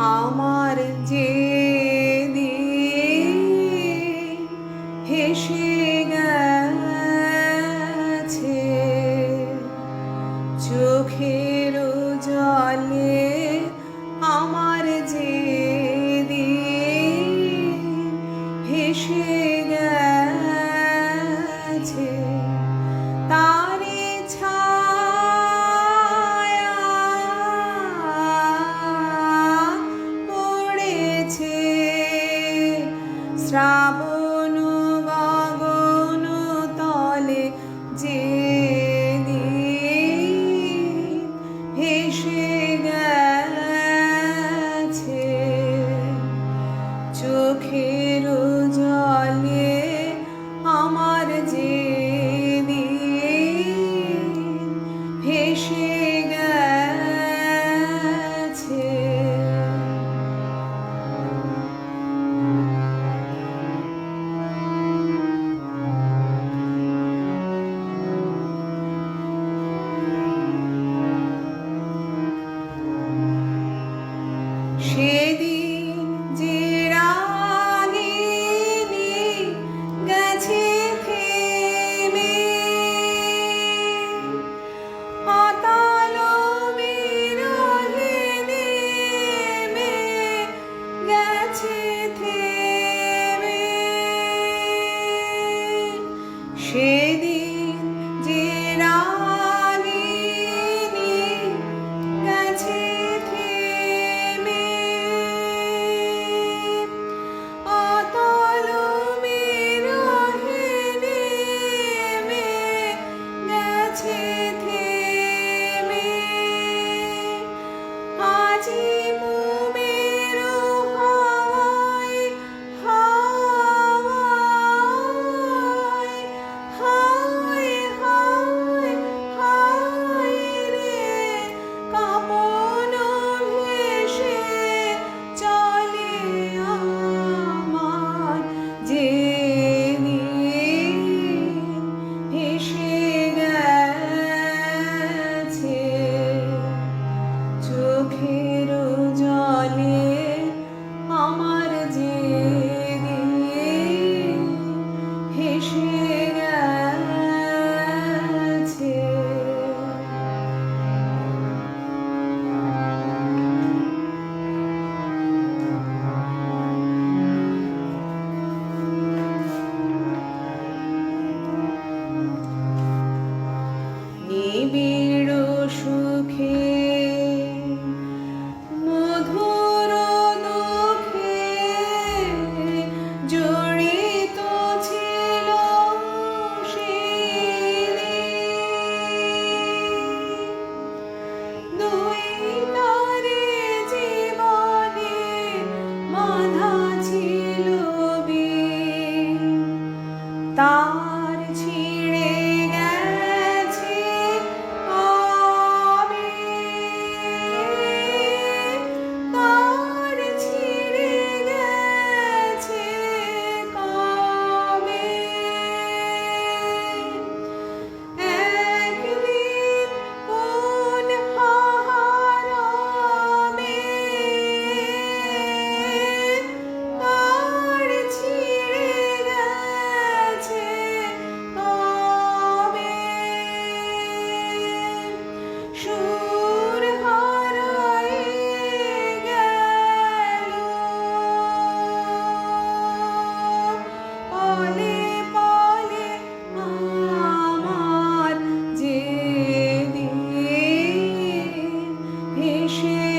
আমার যে হেসে গেছে। চোখের জলে আমার যে শ্রাবণ গগন তলে যে হেসে গেছে। চোখের জলে আমার যে വേദി de she